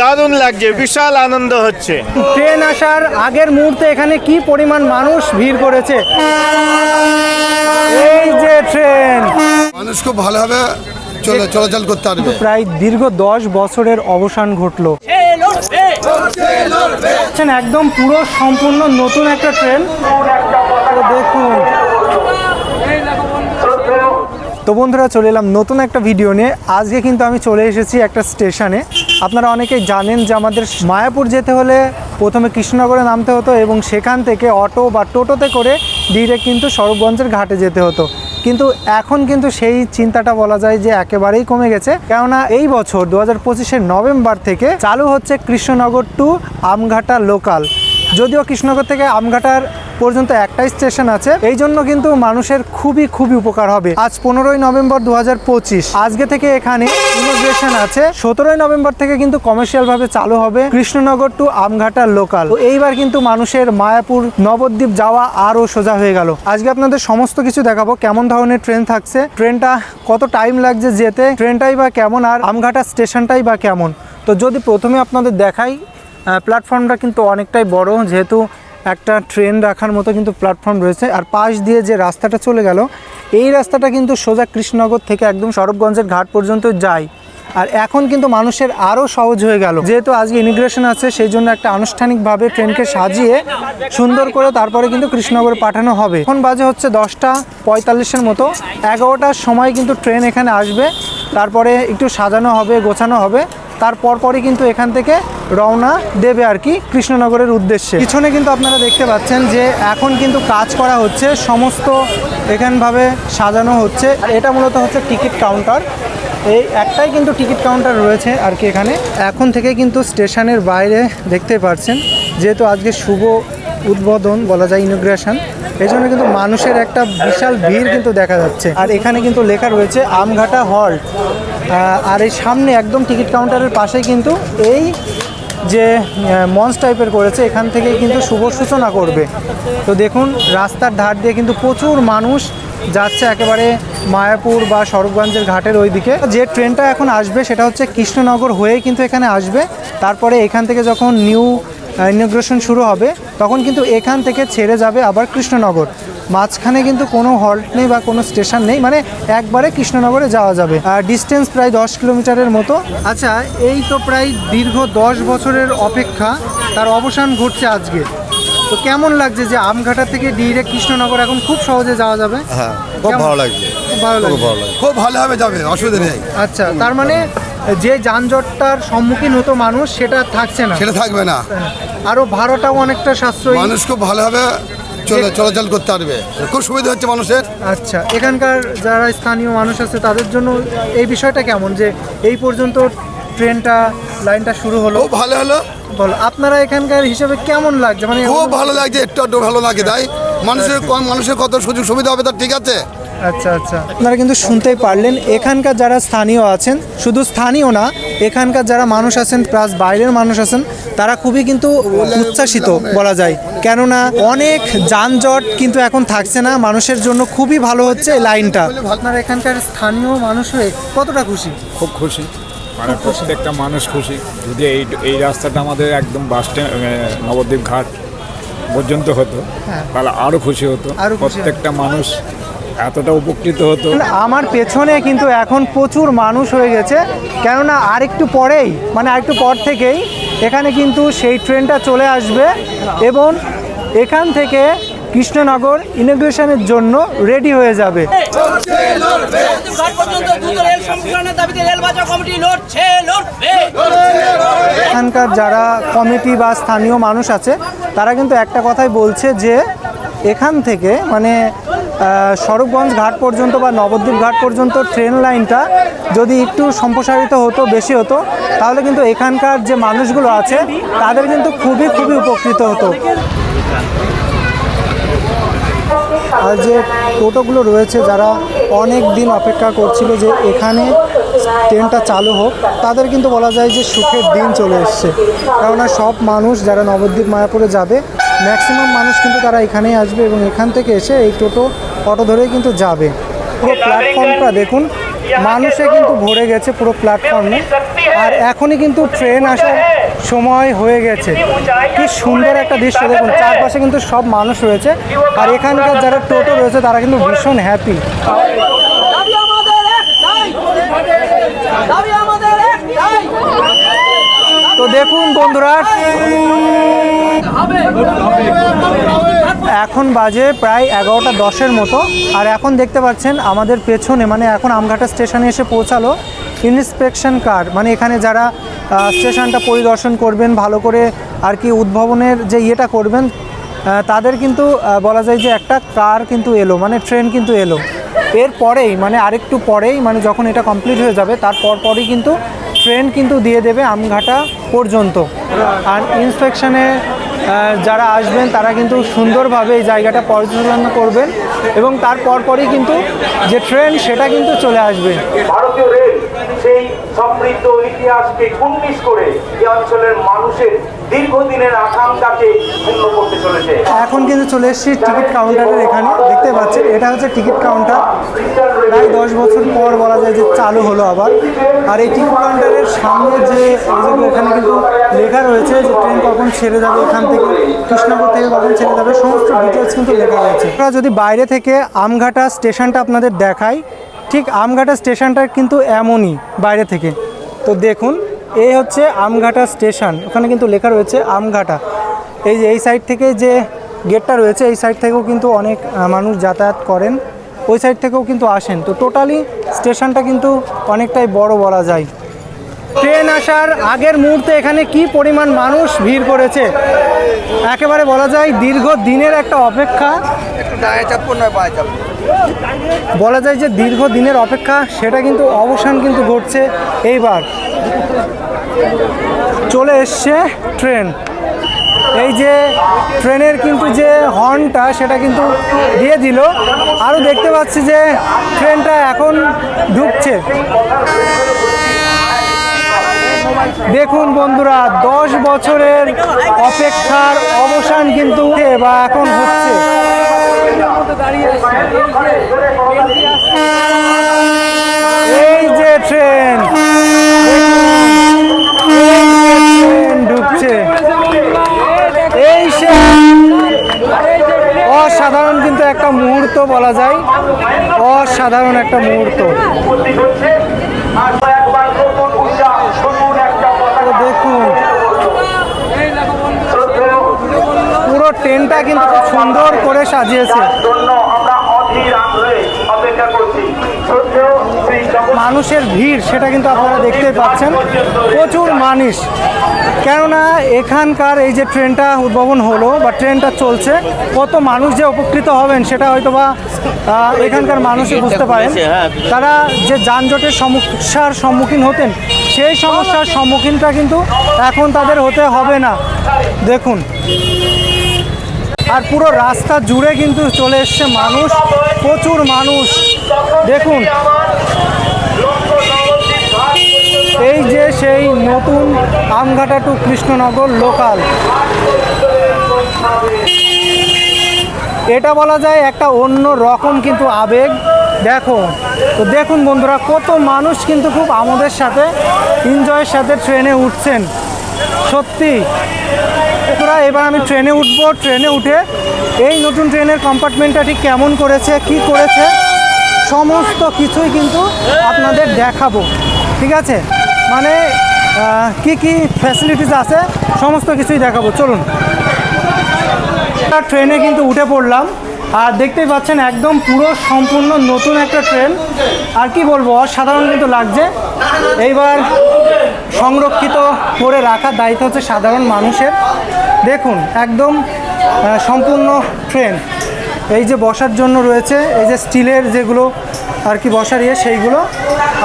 দারুণ লাগছে বিশাল আনন্দ হচ্ছে। ট্রেন আসার আগের মুহূর্তে এখানে কি পরিমাণ মানুষ ভিড় করেছে? এই যে ট্রেন। মানুষ খুব ভালোভাবে চলে চলাচল করতে পারবে। প্রায় দীর্ঘ দশ বছরের অবসান ঘটলো। দেখছেন, একদম পুরো সম্পূর্ণ নতুন একটা ট্রেন। দেখুন। তো বন্ধুরা চলে এলাম নতুন একটা ভিডিও নিয়ে। আজকে কিন্তু আমি চলে এসেছি একটা স্টেশনে। আপনারা অনেকেই জানেন যে আমাদের মায়াপুর যেতে হলে প্রথমে কৃষ্ণনগরে নামতে হতো এবং সেখান থেকে অটো বা টোটোতে করে ডিরেক্ট কিন্তু সরবগঞ্জের ঘাটে যেতে হতো। কিন্তু এখন কিন্তু সেই চিন্তাটা বলা যায় যে একেবারেই কমে গেছে। কেননা এই বছর দু হাজার নভেম্বর থেকে চালু হচ্ছে কৃষ্ণনগর টু আমঘাটা লোকাল। যদিও কৃষ্ণনগর থেকে আমঘাটার পর্যন্ত একটাই স্টেশন আছে। এই জন্য কিন্তু মানুষের খুবই খুবই উপকার হবে। আজ পনেরোই নভেম্বর দু হাজার পঁচিশ। আজকে থেকে এখানে ইনোগ্রেশন আছে। সতেরোই নভেম্বর থেকে কিন্তু কমার্শিয়াল ভাবে চালু হবে কৃষ্ণনগর টু আমঘাটা লোকাল। তো এইবার কিন্তু মানুষের মায়াপুর নবদ্বীপ যাওয়া আরও সোজা হয়ে গেল। আজকে আপনাদের সমস্ত কিছু দেখাবো, কেমন ধরনের ট্রেন থাকছে, ট্রেনটা কত টাইম লাগছে যেতে, ট্রেনটাই বা কেমন আর আমঘাটা স্টেশনটাই বা কেমন। তো যদি প্রথমে আপনাদের দেখাই প্ল্যাটফর্মটা কিন্তু অনেকটাই বড়, যেহেতু একটা ট্রেন রাখার মতো কিন্তু প্ল্যাটফর্ম রয়েছে। আর পাশ দিয়ে যে রাস্তাটা চলে গেল, এই রাস্তাটা কিন্তু সোজা কৃষ্ণনগর থেকে একদম সরবগঞ্জের ঘাট পর্যন্ত যায়। আর এখন কিন্তু মানুষের আরও সহজ হয়ে গেল। যেহেতু আজকে ইমিগ্রেশন আছে, সেই জন্য একটা আনুষ্ঠানিকভাবে ট্রেনকে সাজিয়ে সুন্দর করে তারপরে কিন্তু কৃষ্ণনগরে পাঠানো হবে। এখন বাজে হচ্ছে দশটা পঁয়তাল্লিশের মতো। এগারোটার সময় কিন্তু ট্রেন এখানে আসবে। তারপরে একটু সাজানো হবে, গোছানো হবে। তারপর পরপরই কিন্তু এখান থেকে রওনা দেবে আর কি কৃষ্ণনগরের উদ্দেশ্যে। পিছনে কিন্তু আপনারা দেখতে পাচ্ছেন যে এখন কিন্তু কাজ করা হচ্ছে, সমস্ত এখানভাবে সাজানো হচ্ছে। আর এটা মূলত হচ্ছে টিকিট কাউন্টার। এই একটাই কিন্তু টিকিট কাউন্টার রয়েছে আর কি এখানে। এখন থেকে কিন্তু স্টেশনের বাইরে দেখতে পাচ্ছেন যেহেতু আজকে শুভ উদ্বোধন বলা যায় ইনোগ্রেশন এই জন্য কিন্তু মানুষের একটা বিশাল ভিড় কিন্তু দেখা যাচ্ছে। আর এখানে কিন্তু লেখা রয়েছে, আমঘাটা হল্ট আর এই সামনে একদম টিকিট কাউন্টারের পাশেই কিন্তু এই যে মঞ্চ টাইপের করেছে, এখান থেকে কিন্তু শুভ সূচনা করবে। তো দেখুন, রাস্তার ধার দিয়ে কিন্তু প্রচুর মানুষ যাচ্ছে একেবারে মায়াপুর বা সরবগঞ্জের ঘাটের ওই দিকে যে ট্রেনটা এখন আসবে, সেটা হচ্ছে কৃষ্ণনগর হয়ে কিন্তু এখানে আসবে। তারপরে এখান থেকে যখন নিউ ইনোগ্রেশন শুরু হবে তখন কিন্তু এখান থেকে ছেড়ে যাবে আবার কৃষ্ণনগর। মাঝখানে কিন্তু কোনো হল্ট নেই বা কোনো স্টেশন নেই মানে একবারে কৃষ্ণনগরে যাওয়া যাবে। আর ডিস্টেন্স প্রায় দশ কিলোমিটারের মতো। আচ্ছা এই তো প্রায় দীর্ঘ দশ বছরের অপেক্ষা তার অবসান ঘটছে আজকে। তো কেমন লাগছে যে আমঘাটা থেকে ডিরেক্ট কৃষ্ণনগর এখন খুব সহজে যাওয়া যাবে? হ্যাঁ খুব ভালো লাগছে। খুব ভালো খুব ভালো লাগছে। খুব ভালোভাবে যাবে অসুবিধা নেই। আচ্ছা তার মানে যে যানজটটার সম্মুখীন হতো মানুষ সেটা থাকছে না। সেটা থাকবে না। আরও ভাড়াটাও অনেকটা সাশ্রয়ী। মানুষ খুব ভালোভাবে চলে চলাচল করতে পারবে। খুব সুবিধা হচ্ছে মানুষের। আচ্ছা এখানকার যারা স্থানীয় মানুষ আছে তাদের জন্য এই বিষয়টা কেমন? যে এই পর্যন্ত ট্রেনটা লাইনটা শুরু হলো। ভালো হলো। বল আপনারা এখানকার হিসেবে কেমন লাগছে? মানে খুব ভালো লাগছে একটু ভালো লাগে। তাই মানুষের কম মানুষের কত সুযোগ সুবিধা হবে তার ঠিক আছে। আচ্ছা আচ্ছা। আপনারা কিন্তু শুনতেই পারলেন এখানকার যারা স্থানীয় আছেন শুধু স্থানীয় না এখানকার যারা মানুষ আছেন প্লাস বাইরের মানুষ আছেন তারা খুবই কিন্তু উচ্ছ্বাসিত বলা যায়। কেননা অনেক যানজট কিন্তু এখন থাকছে না মানুষের জন্য খুবই ভালো হচ্ছে এই লাইনটা। আপনার এখানকার স্থানীয় মানুষ হয়ে কতটা খুশি? খুব খুশি। মানে প্রত্যেকটা মানুষ খুশি। যদি এই এই রাস্তাটা আমাদের একদম বাস স্ট্যান্ড নবদ্বীপ ঘাট পর্যন্ত হতো হ্যাঁ। তাহলে আরও খুশি হতো। প্রত্যেকটা মানুষ এতটা উপকৃত হতো। আমার পেছনে কিন্তু এখন প্রচুর মানুষ হয়ে গেছে, কেননা আরেকটু পরেই মানে আরেকটু পর থেকেই এখানে কিন্তু সেই ট্রেনটা চলে আসবে এবং এখান থেকে কৃষ্ণনগর ইনোগ্রেশনের জন্য রেডি হয়ে যাবে। এখানকার যারা কমিটি বা স্থানীয় মানুষ আছে, তারা কিন্তু একটা কথাই বলছে যে, এখান থেকে মানে আহ, সরবগঞ্জ ঘাট পর্যন্ত বা নবদ্বীপ ঘাট পর্যন্ত ট্রেন লাইনটা যদি একটু সম্প্রসারিত হতো বেশি হতো তাহলে কিন্তু এখানকার যে মানুষগুলো আছে তাদের কিন্তু খুবই খুবই উপকৃত হতো। আর যে টোটোগুলো রয়েছে যারা অনেক দিন অপেক্ষা করছিল যে এখানে ট্রেনটা চালু হোক তাদের কিন্তু বলা যায় যে সুখের দিন চলে এসছে। কেননা সব মানুষ যারা নবদ্বীপ মায়াপুরে যাবে ম্যাক্সিমাম মানুষ কিন্তু তারা এখানেই আসবে এবং এখান থেকে এসে এই টোটো অটো ধরেই কিন্তু যাবে। পুরো প্ল্যাটফর্মটা দেখুন মানুষে কিন্তু ভরে গেছে পুরো প্ল্যাটফর্মে আর এখনই কিন্তু ট্রেন আসার সময় হয়ে গেছে। কি সুন্দর একটা দৃশ্য দেখুন চারপাশে কিন্তু সব মানুষ রয়েছে। আর এখানকার যারা টোটো রয়েছে তারা কিন্তু ভীষণ হ্যাপি তো দেখুন বন্ধুরা এখন বাজে প্রায় এগারোটা দশের মতো। আর এখন দেখতে পাচ্ছেন আমাদের পেছনে মানে এখন আমঘাটা স্টেশনে এসে পৌঁছালো ইন্সপেকশন কার। মানে এখানে যারা স্টেশনটা পরিদর্শন করবেন, ভালো করে আর কি উদ্ভাবনের যে ইয়েটা করবেন তাদের কিন্তু বলা যায় যে একটা কার কিন্তু এলো মানে ট্রেন কিন্তু এলো। এর পরেই মানে আরেকটু পরেই মানে যখন এটা কমপ্লিট হয়ে যাবে তারপর পরেই কিন্তু ট্রেন কিন্তু দিয়ে দেবে আমঘাটা পর্যন্ত। আর ইন্সপেকশনে যারা আসবেন, তারা কিন্তু সুন্দরভাবে এই জায়গাটা পর্যালোচনা করবেন এবং তারপর পরই কিন্তু যে ট্রেন, সেটা কিন্তু চলে আসবে। ভারতীয় রেল সেই সমৃদ্ধ ইতিহাসকে কুর্নিশ করে এই অঞ্চলের মানুষের দীর্ঘদিনের আকাঙ্ক্ষাকে পূর্ণ করতে চলেছে। এখন কিন্তু চলে এসেছি টিকিট কাউন্টারের এখানে। দেখতে পাচ্ছেন, এটা হচ্ছে টিকিট কাউন্টার। প্রায় দশ বছর পর বলা যায় যে চালু হলো আবার। আর এই টিকিট কাউন্টারের সামনে যে এখানে কিন্তু লেখা রয়েছে যে ট্রেন কখন ছেড়ে যাবে এখান থেকে, কৃষ্ণনগর থেকে কখন ছেড়ে যাবে, সমস্ত ডিটেলস কিন্তু লেখা রয়েছে। যদি বাইরে থেকে আমঘাটা স্টেশনটা আপনাদের দেখাই ঠিক আমঘাটা স্টেশনটা কিন্তু এমনই বাইরে থেকে। তো দেখুন, এই হচ্ছে আমঘাটা স্টেশন। ওখানে কিন্তু লেখা রয়েছে আমঘাটা। এই যে এই সাইড থেকে যে গেটটা রয়েছে, এই সাইড থেকেও কিন্তু অনেক মানুষ যাতায়াত করেন। ওই সাইড থেকেও কিন্তু আসেন। তো টোটালি স্টেশনটা কিন্তু অনেকটাই বড় বলা যায়। ট্রেন আসার আগের মুহূর্তে এখানে কি পরিমাণ মানুষ ভিড় করেছে? একেবারে বলা যায় দীর্ঘ দিনের একটা অপেক্ষা। বলা যায় যে দীর্ঘ দিনের অপেক্ষা, সেটা কিন্তু অবসান কিন্তু ঘটছে এইবার। চলে এসছে ট্রেন। এই যে ট্রেনের কিন্তু যে হর্নটা, সেটা কিন্তু দিয়ে দিল। আরও দেখতে পাচ্ছি যে ট্রেনটা এখন ঢুকছে। দেখুন বন্ধুরা, দশ বছরের অপেক্ষার অবসান কিন্তু বা এখন হচ্ছে। এই যে ট্রেন ঢুকছে। এই সে অসাধারণ কিন্তু একটা মুহূর্ত বলা যায়। অসাধারণ একটা মুহূর্ত উপস্থিত হচ্ছে আর একবার নতুন উৎসাহ নতুন একটা তো দেখুন পুরো ট্রেনটা কিন্তু খুব সুন্দর করে সাজিয়েছে জন্য আমরা অধীর আগ্রহে অপেক্ষা করছি। শ্রদ্ধেয় শ্রী জগন্নাথ মানুষের ভিড় সেটা কিন্তু আপনারা দেখতে পাচ্ছেন। প্রচুর মানুষ। কেননা এখানকার এই যে ট্রেনটা উদ্ভাবন হলো বা ট্রেনটা চলছে কত মানুষ যে উপকৃত হবেন সেটা হয়তো বা এখানকার মানুষই বুঝতে পারেন। তারা যে যানজটের সমস্যার সম্মুখীন হতেন সেই সমস্যার সম্মুখীনটা কিন্তু এখন তাদের হতে হবে না। দেখুন। আর পুরো রাস্তা জুড়ে কিন্তু চলে এসছে মানুষ, প্রচুর মানুষ। দেখুন, এই যে সেই নতুন আমঘাটা টু কৃষ্ণনগর লোকাল এটা বলা যায় একটা অন্য রকম কিন্তু আবেগ। দেখো, তো দেখুন বন্ধুরা, কত মানুষ কিন্তু খুব আমাদের সাথে এনজয়ের সাথে ট্রেনে উঠছেন। সত্যি বন্ধুরা, এবার আমি ট্রেনে উঠবো। ট্রেনে উঠে এই নতুন ট্রেনের কম্পার্টমেন্টটা ঠিক কেমন করেছে, কি করেছে, সমস্ত কিছুই কিন্তু আপনাদের দেখাবো। ঠিক আছে? মানে কি কি ফ্যাসিলিটিস আছে, সমস্ত কিছুই দেখাবো। চলুন। ট্রেনে কিন্তু উঠে পড়লাম। আর দেখতেই পাচ্ছেন একদম পুরো সম্পূর্ণ নতুন একটা ট্রেন আর কি বলব, অসাধারণ কিন্তু লাগছে। এইবার সংরক্ষিত করে রাখার দায়িত্ব হচ্ছে সাধারণ মানুষের। দেখুন, একদম সম্পূর্ণ ট্রেন এই যে বসার জন্য রয়েছে, এই যে স্টিলের যেগুলো আর কি বসার ইয়ে সেইগুলো।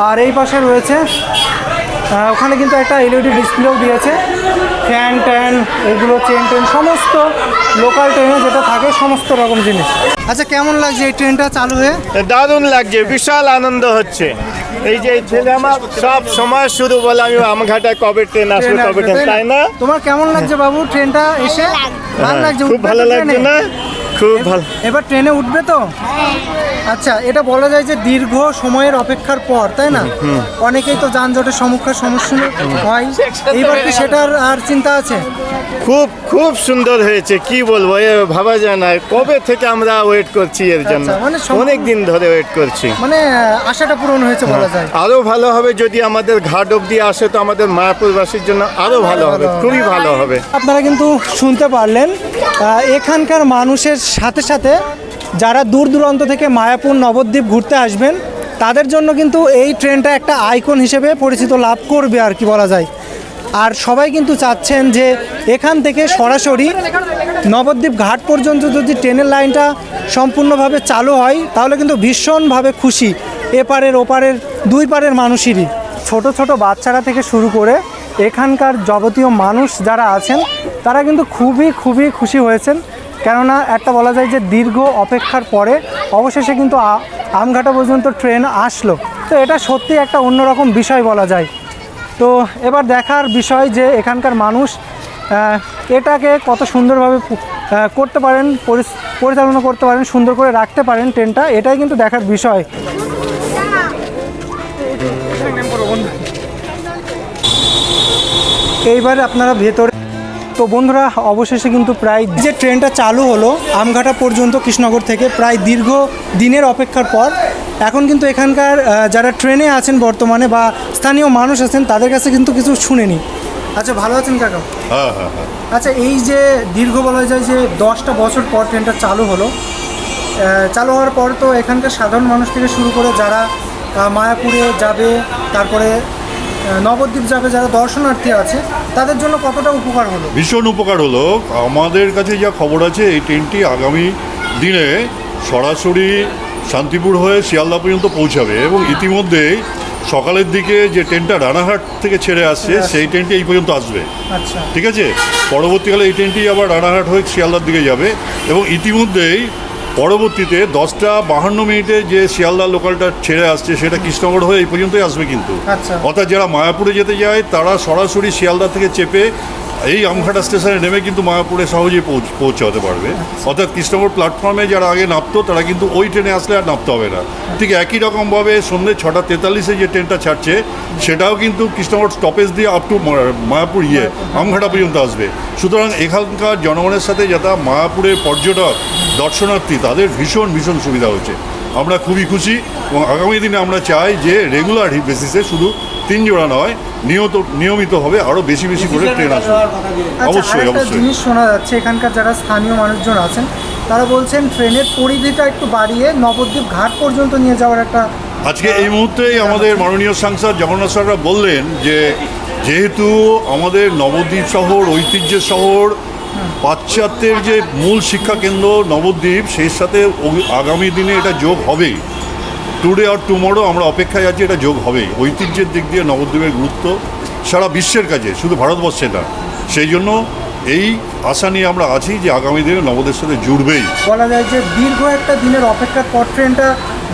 আর এই পাশে রয়েছে ওখানে কিন্তু একটা এলইডি ডিসপ্লেও দিয়েছে। ফ্যান ট্যান এগুলো চেন টেন সমস্ত লোকাল ট্রেনে যেটা থাকে সমস্ত রকম জিনিস। আচ্ছা কেমন লাগছে এই ট্রেনটা চালু হয়ে? দারুণ লাগছে বিশাল আনন্দ হচ্ছে। এই যে ছেলে আমার সব সময় শুধু বলে আমি আমঘাটায় কবে ট্রেন আসবে কবে ট্রেন তাই না? তোমার কেমন লাগছে বাবু ট্রেনটা এসে? ভালো লাগছে খুব ভালো লাগছে না? খুব ভালো। এবার ট্রেনে উঠবে তো? আচ্ছা এটা বলা যায় যে দীর্ঘ সময়ের অপেক্ষার পর তাই না? অনেকেই তো যানজটের সম্মুখীন সম্মুখীন হয়। এইবার কি সেটার আর চিন্তা আছে? খুব খুব সুন্দর হয়েছে কি বলব এ ভাবা যায় না। কবে থেকে আমরা ওয়েট করছি এর জন্য? আচ্ছা, মানে অনেক দিন ধরে ওয়েট করছি। মানে আশাটা পূরণ হয়েছে বলা যায়। আরও ভালো হবে যদি আমাদের ঘাট অবধি আসে তো আমাদের মায়াপুরবাসীর জন্য আরও ভালো হবে খুবই ভালো হবে। আপনারা কিন্তু শুনতে পারলেন এখানকার মানুষের সাথে সাথে যারা দূর দূরান্ত থেকে মায়াপুর নবদ্বীপ ঘুরতে আসবেন, তাদের জন্য কিন্তু এই ট্রেনটা একটা আইকন হিসেবে পরিচিত লাভ করবে আর কি বলা যায়। আর সবাই কিন্তু চাচ্ছেন যে এখান থেকে সরাসরি নবদ্বীপ ঘাট পর্যন্ত যদি ট্রেনের লাইনটা সম্পূর্ণভাবে চালু হয়, তাহলে কিন্তু ভীষণভাবে খুশি এপারের ওপারের দুই পারের মানুষেরই। ছোট ছোট বাচ্চারা থেকে শুরু করে এখানকার যাবতীয় মানুষ যারা আছেন, তারা কিন্তু খুবই খুবই খুশি হয়েছেন। কেননা একটা বলা যায় যে দীর্ঘ অপেক্ষার পরে অবশেষে কিন্তু আমঘাটা পর্যন্ত ট্রেন আসলো। তো এটা সত্যি একটা অন্যরকম বিষয় বলা যায়। তো এবার দেখার বিষয় যে এখানকার মানুষ এটাকে কত সুন্দরভাবে করতে পারেন পরিচালনা করতে পারেন, সুন্দর করে রাখতে পারেন ট্রেনটা, এটাই কিন্তু দেখার বিষয়। এইবার আপনারা ভেতরে তো বন্ধুরা অবশেষে কিন্তু প্রায় যে ট্রেনটা চালু হলো আমঘাটা পর্যন্ত কৃষ্ণনগর থেকে প্রায় দীর্ঘ দিনের অপেক্ষার পর এখন কিন্তু এখানকার যারা ট্রেনে আছেন বর্তমানে বা স্থানীয় মানুষ আছেন তাদের কাছে কিন্তু কিছু শুনেনি। আচ্ছা ভালো আছেন কাকা? হ্যাঁ হ্যাঁ হ্যাঁ। আচ্ছা এই যে দীর্ঘ বলা যায় যে দশটা বছর পর ট্রেনটা চালু হলো চালু হওয়ার পর তো এখানকার সাধারণ মানুষ থেকে শুরু করে যারা মায়াপুরে যাবে তারপরে নবদ্বীপ যাবে যারা দর্শনার্থী আছে তাদের জন্য কতটা উপকার হলো? ভীষণ উপকার হলো। আমাদের কাছে যা খবর আছে এই ট্রেনটি আগামী দিনে সরাসরি শান্তিপুর হয়ে শিয়ালদা পর্যন্ত পৌঁছাবে এবং ইতিমধ্যেই সকালের দিকে যে ট্রেনটা রানাঘাট থেকে ছেড়ে আসছে সেই ট্রেনটি এই পর্যন্ত আসবে। আচ্ছা। ঠিক আছে? পরবর্তীকালে এই ট্রেনটি আবার রানাঘাট হয়ে শিয়ালদার দিকে যাবে এবং ইতিমধ্যেই পরবর্তীতে দশটা বাহান্ন মিনিটে যে শিয়ালদা লোকালটা ছেড়ে আসছে সেটা কৃষ্ণগড় হয়ে এই পর্যন্তই আসবে কিন্তু আচ্ছা। অর্থাৎ যারা মায়াপুরে যেতে যায় তারা সরাসরি শিয়ালদা থেকে চেপে এই আমঘাটা স্টেশনে নেমে কিন্তু মায়াপুরে সহজেই পৌঁছ- পৌঁছাতে পারবে। অর্থাৎ কৃষ্ণনগর প্ল্যাটফর্মে যারা আগে নামতো তারা কিন্তু ওই ট্রেনে আসলে আর নামতে হবে না। ঠিক একই রকমভাবে সন্ধ্যে ছটা তেতাল্লিশে যে ট্রেনটা ছাড়ছে সেটাও কিন্তু কৃষ্ণনগর স্টপেজ দিয়ে আপ টু মায়াপুর ইয়ে আমঘাটা পর্যন্ত আসবে। সুতরাং এখানকার জনগণের সাথে যারা মায়াপুরের পর্যটক দর্শনার্থী তাদের ভীষণ ভীষণ সুবিধা হচ্ছে। আমরা খুবই খুশি এবং আগামী দিনে আমরা চাই যে রেগুলার বেসিসে শুধু তিন জোড়া নয় নিয়ত নিয়মিতভাবে আরও বেশি বেশি করে ট্রেন আসবে। আচ্ছা অবশ্যই আরেকটা অবশ্যই। জিনিস শোনা যাচ্ছে এখানকার যারা স্থানীয় মানুষজন আছেন তারা বলছেন ট্রেনের পরিধিটা একটু বাড়িয়ে নবদ্বীপ ঘাট পর্যন্ত নিয়ে যাওয়ার একটা আজকে এই মুহূর্তেই আমাদের মাননীয় সাংসদ জগন্নাথ সরকার বললেন যে যেহেতু আমাদের নবদ্বীপ শহর ঐতিহ্যের শহর পাশ্চাত্যের যে মূল শিক্ষা কেন্দ্র নবদ্বীপ, সেই সাথে আগামী দিনে এটা যোগ হবেই। টুডে আর টুমরো আমরা অপেক্ষায় আছি, এটা যোগ হবেই। ঐতিহ্যের দিক দিয়ে নবদ্বীপের গুরুত্ব সারা বিশ্বের কাছে, শুধু ভারতবর্ষে না। সেই জন্য এই আশা নিয়ে আমরা আছি যে আগামী দিনে নবদের সাথে জুড়বেই। বলা যায় যে দীর্ঘ একটা দিনের অপেক্ষার পর ট্রেনটা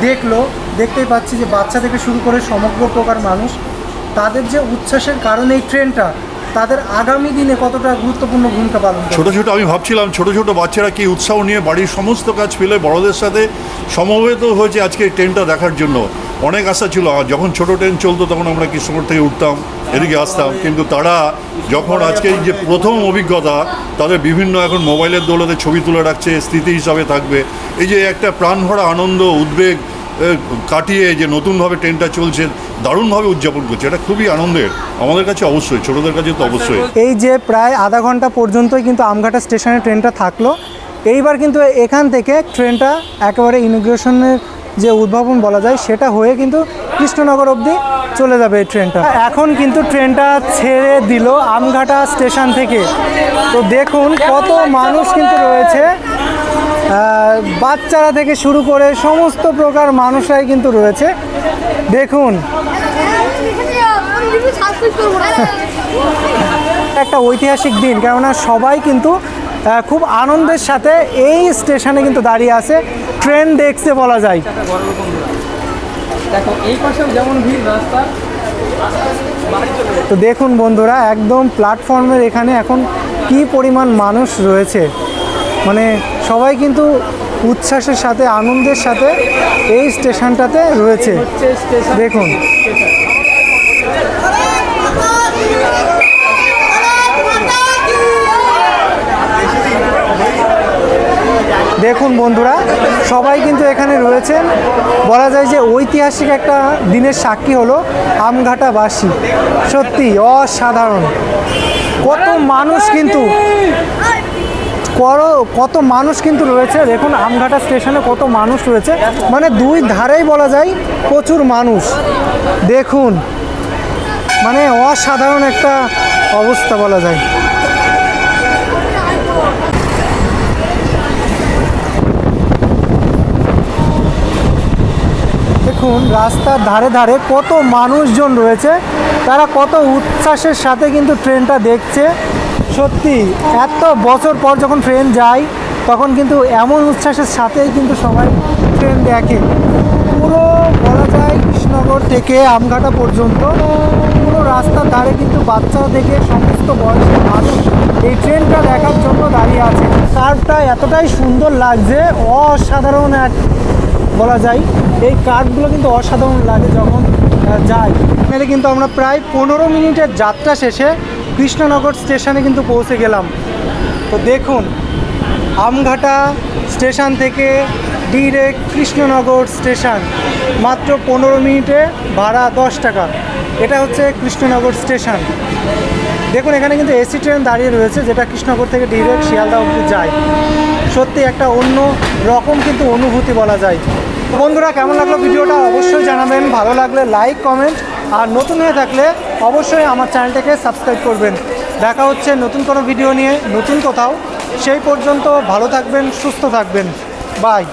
দেখল, দেখতেই পাচ্ছি যে বাচ্চা থেকে শুরু করে সমগ্র প্রকার মানুষ, তাদের যে উচ্ছ্বাসের কারণে এই ট্রেনটা তাদের আগামী দিনে কতটা গুরুত্বপূর্ণ ভূমিকা পালন ছোট ছোট আমি ভাবছিলাম, ছোট ছোট বাচ্চারা কি উৎসাহ নিয়ে বাড়ির সমস্ত কাজ ফেলে বড়দের সাথে সমবেত হয়েছে আজকে এই ট্রেনটা দেখার জন্য। অনেক আশা ছিল যখন ছোট ট্রেন চলতো তখন আমরা কৃষ্ণনগর থেকে উঠতাম, এদিকে আসতাম। কিন্তু তারা যখন আজকে যে প্রথম অভিজ্ঞতা, তাদের বিভিন্ন এখন মোবাইলের দৌলতে ছবি তুলে রাখছে, স্মৃতি হিসাবে থাকবে। এই যে একটা প্রাণ ভরা আনন্দ, উদ্বেগ কাটিয়ে যে নতুনভাবে ট্রেনটা চলছে, দারুণভাবে উদযাপন করছে। এটা খুবই আনন্দের। আমাদের কাছে অবশ্যই, ছোটদের কাছে তো অবশ্যই। এই যে প্রায় আধা ঘণ্টা পর্যন্তই কিন্তু আমঘাটা স্টেশনে ট্রেনটা থাকল। এইবার কিন্তু এখান থেকে ট্রেনটা একেবারে ইমিগ্রেশনের যে উদ্ভাবন বলা যায়, সেটা হয়ে কিন্তু কৃষ্ণনগর অবধি চলে যাবে এই ট্রেনটা। এখন কিন্তু ট্রেনটা ছেড়ে দিল আমঘাটা স্টেশন থেকে। তো দেখুন কত মানুষ কিন্তু রয়েছে। বাচ্চারা থেকে শুরু করে সমস্ত প্রকার মানুষরাই কিন্তু রয়েছে। দেখুন। একটা ঐতিহাসিক দিন কেননা সবাই কিন্তু খুব আনন্দের সাথে এই স্টেশনে কিন্তু দাঁড়িয়ে আছে। ট্রেন দেখতে বলা যায়। দেখো এই পাশেও যেমন ভিড় রাস্তা তো দেখুন বন্ধুরা একদম প্ল্যাটফর্মের এখানে এখন কি পরিমাণ মানুষ রয়েছে। মানে সবাই কিন্তু উচ্ছ্বাসের সাথে আনন্দের সাথে এই স্টেশনটাতে রয়েছে। দেখুন। দেখুন বন্ধুরা সবাই কিন্তু এখানে রয়েছেন। বলা যায় যে ঐতিহাসিক একটা দিনের সাক্ষী হলো আমঘাটাবাসী। সত্যি অসাধারণ। কত মানুষ কিন্তু কত মানুষ কিন্তু রয়েছে। দেখুন, আমঘাটা স্টেশনে কত মানুষ রয়েছে। মানে দুই ধারেই বলা যায় প্রচুর মানুষ। দেখুন মানে অসাধারণ একটা অবস্থা বলা যায়। দেখুন, রাস্তার ধারে ধারে কত মানুষজন রয়েছে। তারা কত উচ্ছ্বাসের সাথে কিন্তু ট্রেনটা দেখছে। সত্যি, এত বছর পর যখন ট্রেন যায় তখন কিন্তু এমন উচ্ছ্বাসের সাথেই কিন্তু সবাই ট্রেন দেখে। পুরো বলা যায় কৃষ্ণনগর থেকে আমঘাটা পর্যন্ত, পুরো রাস্তার ধারে কিন্তু বাচ্চা থেকে সমস্ত বয়সের মানুষ এই ট্রেনটা দেখার জন্য দাঁড়িয়ে আছে। কারটা এতটাই সুন্দর লাগছে, অসাধারণ এক বলা যায়। এই কার্ডগুলো কিন্তু অসাধারণ লাগে যখন যায়। এখানে কিন্তু আমরা প্রায় পনেরো মিনিটের যাত্রা শেষে কৃষ্ণনগর স্টেশনে কিন্তু পৌঁছে গেলাম। তো দেখুন, আমঘাটা স্টেশন থেকে ডিরেক্ট কৃষ্ণনগর স্টেশন, মাত্র পনেরো মিনিটে ভাড়া দশ টাকা। এটা হচ্ছে কৃষ্ণনগর স্টেশন। দেখুন, এখানে কিন্তু এসি ট্রেন দাঁড়িয়ে রয়েছে, যেটা কৃষ্ণনগর থেকে ডিরেক্ট শিয়ালদা অবধি যায়। সত্যি একটা অন্য রকম কিন্তু অনুভূতি বলা যায়। বন্ধুরা, কেমন লাগল ভিডিওটা? অবশ্যই জানাবেন। ভালো লাগলে লাইক কমেন্ট আর নতুন হয়ে থাকলে অবশ্যই আমার চ্যানেলটাকে সাবস্ক্রাইব করবেন। দেখা হচ্ছে নতুন কোনো ভিডিও নিয়ে, নতুন কোথাও। সেই পর্যন্ত ভালো থাকবেন, সুস্থ থাকবেন। বাই।